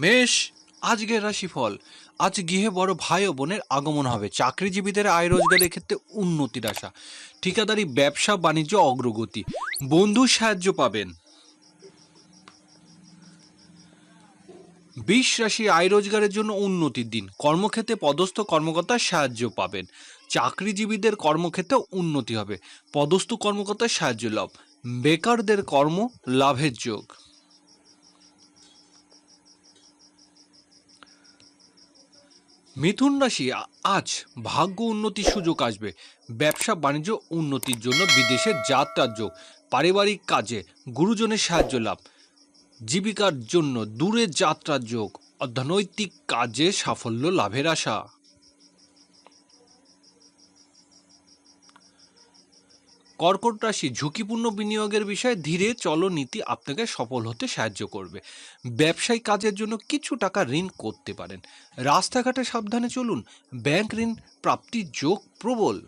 মেষ আজকের রাশিফল। আজ গৃহে বড় ভাই ও বোনের আগমন হবে। চাকরিজীবীদের আয় রোজগারের ক্ষেত্রে উন্নতির আশা। ঠিকাদারি, ব্যবসা, বাণিজ্য, অগ্রগতি। বন্ধু সাহায্য পাবেন। বিশ রাশি আয় রোজগারের জন্য উন্নতির দিন। কর্মক্ষেত্রে পদস্থ কর্মকর্তার সাহায্য পাবেন। চাকরিজীবীদের কর্মক্ষেত্রে উন্নতি হবে। পদস্থ কর্মকর্তার সাহায্য লাভ। বেকারদের কর্ম লাভের যোগ। মিথুন রাশি আজ ভাগ্য উন্নতির সুযোগ আসবে। ব্যবসা বাণিজ্য উন্নতির জন্য বিদেশে যাত্রার যোগ, পারিবারিক কাজে গুরুজনের সাহায্য লাভ, জীবিকার জন্য দূরে যাত্রার যোগ অর্থনৈতিক কাজে সাফল্য লাভের আশা। কর্কট রাশি ঝুঁকিপূর্ণ বিনিয়োগের বিষয়ে ধীরে চলো নীতি আপনাকে সফল হতে সাহায্য করবে। ব্যবসায়িক কাজের জন্য কিছু টাকা ঋণ করতে পারেন। রাস্তাঘাটে সাবধানে চলুন। ব্যাংক ঋণ প্রাপ্তির যোগ প্রবল।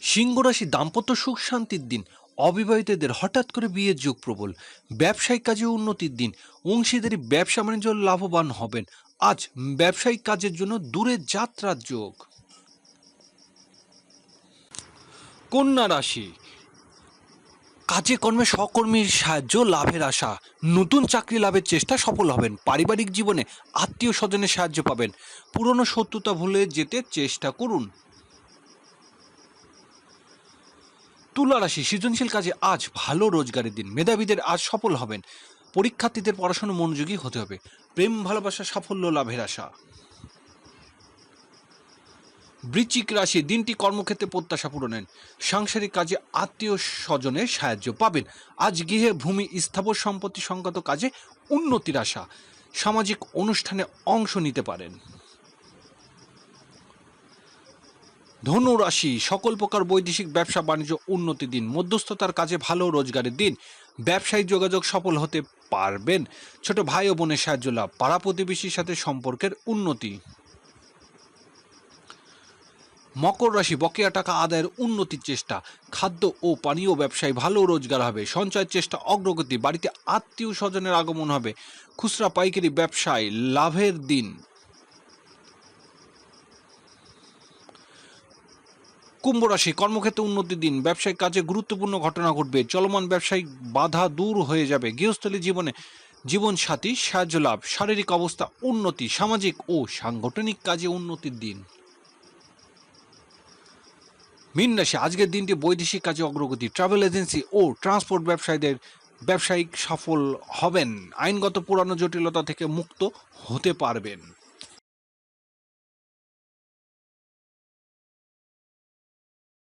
সিংহ রাশি দাম্পত্য সুখ শান্তির দিন। অবিবাহিতদের হঠাৎ করে বিয়ের যোগ প্রবল। ব্যবসায়িক কাজে উন্নতির দিন। অংশীদারি ব্যবসা বাণিজ্য লাভবান হবেন। আজ ব্যবসায়িক কাজের জন্য দূরে যাত্রার যোগ। কন্যা রাশি। কাজে কর্মে সহকর্মীর সাহায্য, লাভের আশা। নতুন চাকরি, লাভের চেষ্টা সফল হবেন। পারিবারিক জীবনে আত্মীয় স্বজনের সাহায্য পাবেন। পুরনো শত্রুতা ভুলে যেতে চেষ্টা করুন। তুলা রাশি, সৃজনশীল কাজে আজ ভালো রোজগারের দিন। মেধাবীদের আজ সফল হবেন। পরীক্ষার্থীদের পড়াশোনা মনোযোগী হতে হবে। প্রেম, ভালোবাসা, সাফল্য, লাভের আশা। বৃশ্চিক রাশি দিনটি কর্মক্ষেত্রে প্রত্যাশা পূরণেন সাংসারিক কাজে আত্মীয় স্বজনের সাহায্য পাবেন। আজ গৃহে ভূমি স্থাবর সম্পত্তি সংক্রান্ত কাজে উন্নতির আশা। সামাজিক অনুষ্ঠানে অংশ নিতে পারেন। ধনু রাশি, সকল প্রকার বৈদেশিক ব্যবসা বাণিজ্য উন্নতি দিন। মধ্যস্থতার কাজে ভালো রোজগারের দিন। ব্যবসায়িক যোগাযোগ সফল হতে পারবেন। ছোট ভাই ও বোনের সাহায্য লাভ। পাড়া প্রতিবেশীর সাথে সম্পর্কের উন্নতি। মকর রাশি বকেয়া টাকা আদায়ের উন্নতির চেষ্টা। খাদ্য ও পানীয় ব্যবসায় ভালো রোজগার হবে। সঞ্চয়ের চেষ্টা অগ্রগতি, বাড়িতে আত্মীয় স্বজনের আগমন হবে। খুচরা পাইকারি ব্যবসায় লাভের দিন। কুম্ভ রাশি কর্মক্ষেত্রে উন্নতির দিন। ব্যবসায়িক কাজে গুরুত্বপূর্ণ ঘটনা ঘটবে। চলমান ব্যবসায়িক বাধা দূর হয়ে যাবে। গৃহস্থলী জীবনে জীবনসাথী, সাহায্য লাভ, শারীরিক অবস্থা উন্নতি, সামাজিক ও সাংগঠনিক কাজে উন্নতির দিন। মিন রাশি, আজকের দিনটি বৈদেশিক কাজে অগ্রগতি ট্রাভেল এজেন্সি ও ট্রান্সপোর্ট ব্যবসায়ীদের ব্যবসায়িক সফল হবেন। আইনগত পুরানো জটিলতা থেকে মুক্ত হতে পারবেন।